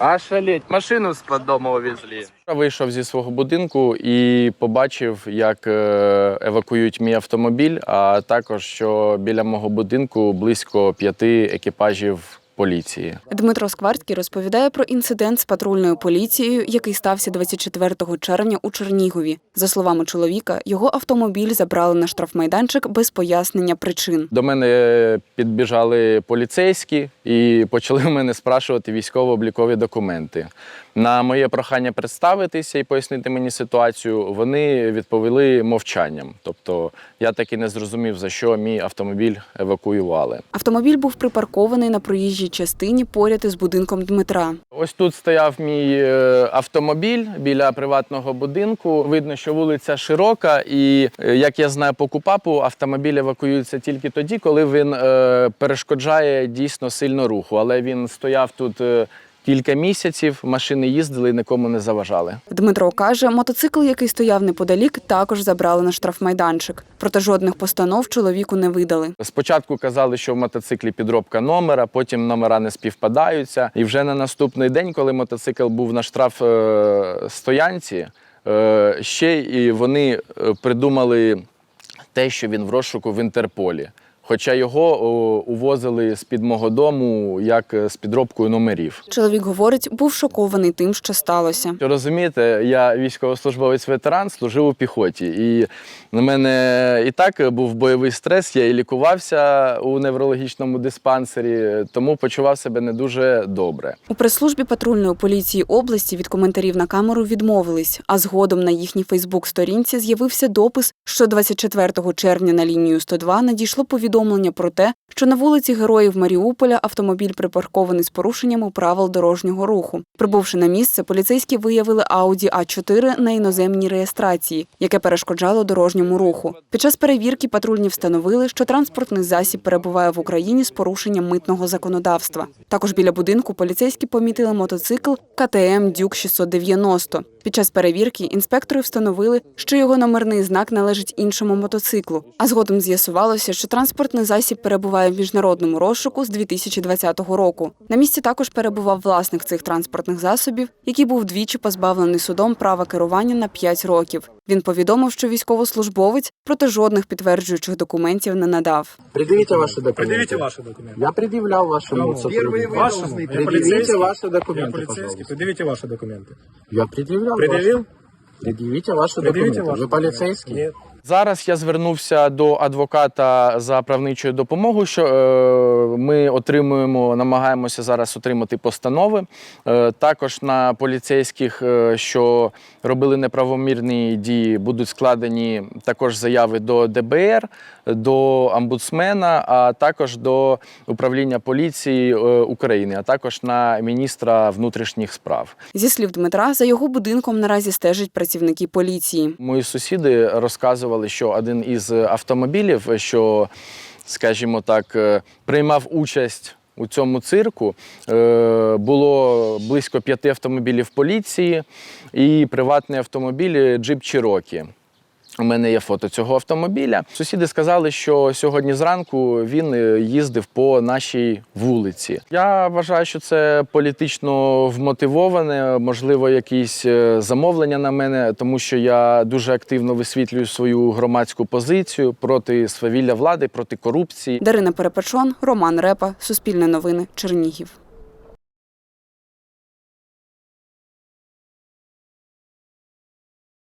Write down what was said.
А шаліть машину з-під дому увезли. Вийшов зі свого будинку і побачив, як е, евакуюють мій автомобіль, а також що біля мого будинку близько п'яти екіпажів поліції. Дмитро Скварський розповідає про інцидент з патрульною поліцією, який стався 24 червня у Чернігові. За словами чоловіка, його автомобіль забрали на штрафмайданчик без пояснення причин. До мене підбіжали поліцейські і почали в мене спрашувати військово-облікові документи. На моє прохання представитися і пояснити мені ситуацію, вони відповіли мовчанням. Тобто я так і не зрозумів, за що мій автомобіль евакуювали. Автомобіль був припаркований на проїжджій частині поряд із будинком Дмитра. Ось тут стояв мій е, автомобіль біля приватного будинку. Видно, що вулиця широка, і е, як я знаю по КУПАПу, автомобіль евакуюється тільки тоді, коли він е, перешкоджає дійсно сильно руху. Але він стояв тут. Кілька місяців машини їздили і нікому не заважали. Дмитро каже, мотоцикл, який стояв неподалік, також забрали на штрафмайданчик. Проте жодних постанов чоловіку не видали. Спочатку казали, що в мотоциклі підробка номера, потім номера не співпадаються. І вже на наступний день, коли мотоцикл був на штраф е, стоянці, е, ще і вони е, придумали те, що він в розшуку в Інтерполі. Хоча його о, увозили з-під мого дому як е, з підробкою номерів. Чоловік говорить, був шокований тим, що сталося. Розумієте, я військовослужбовець ветеран, служив у піхоті. І на мене і так був бойовий стрес, я і лікувався у неврологічному диспансері, тому почував себе не дуже добре. У прес-службі патрульної поліції області від коментарів на камеру відмовились, а згодом на їхній Фейсбук-сторінці з'явився допис, що 24 червня на лінію 102 надійшло повідомлення про те, що на вулиці Героїв Маріуполя автомобіль припаркований з порушеннями правил дорожнього руху. Прибувши на місце, поліцейські виявили Audi А4 на іноземній реєстрації, яке перешкоджало дорожньому руху. Під час перевірки патрульні встановили, що транспортний засіб перебуває в Україні з порушенням митного законодавства. Також біля будинку поліцейські помітили мотоцикл КТМ Дюк 690. Під час перевірки інспектори встановили, що його номерний знак належить іншому мотоциклу. А згодом з'ясувалося, що транспортний засіб перебуває в міжнародному розшуку з 2020 року. На місці також перебував власник цих транспортних засобів, який був двічі позбавлений судом права керування на 5 років. Він повідомив, що військовослужбовець проти жодних підтверджуючих документів не надав. Предъявите ваши документы. Предъявите ваши документы. Я предъявлял вашему сотруднику. Вашему. Я Предъявите полицейский. ваши Я документы, полицейский. пожалуйста. Предъявите ваши документы. Я предъявлял. Предъявил? ваши. Предъявите ваши Предъявите документы. ваши Вы документы. полицейский? Нет. Зараз я звернувся до адвоката за правничою допомогою. Що е, ми отримуємо, намагаємося зараз отримати постанови. Е, також на поліцейських, е, що робили неправомірні дії, будуть складені також заяви до ДБР, до омбудсмена, а також до управління поліції України, а також на міністра внутрішніх справ. Зі слів Дмитра, за його будинком наразі стежать працівники поліції. Мої сусіди розказували, що один із автомобілів, що, скажімо так, е, приймав участь у цьому цирку. Е, Було близько п'яти автомобілів поліції і приватний автомобіль Джип Чирокі. У мене є фото цього автомобіля. Сусіди сказали, що сьогодні зранку він е, їздив по нашій вулиці. Я вважаю, що це політично вмотивоване, можливо, якісь е, замовлення на мене, тому що я дуже активно висвітлюю свою громадську позицію проти свавілля влади, проти корупції. Дарина Перепечон, Роман Репа, Суспільне новини, Чернігів.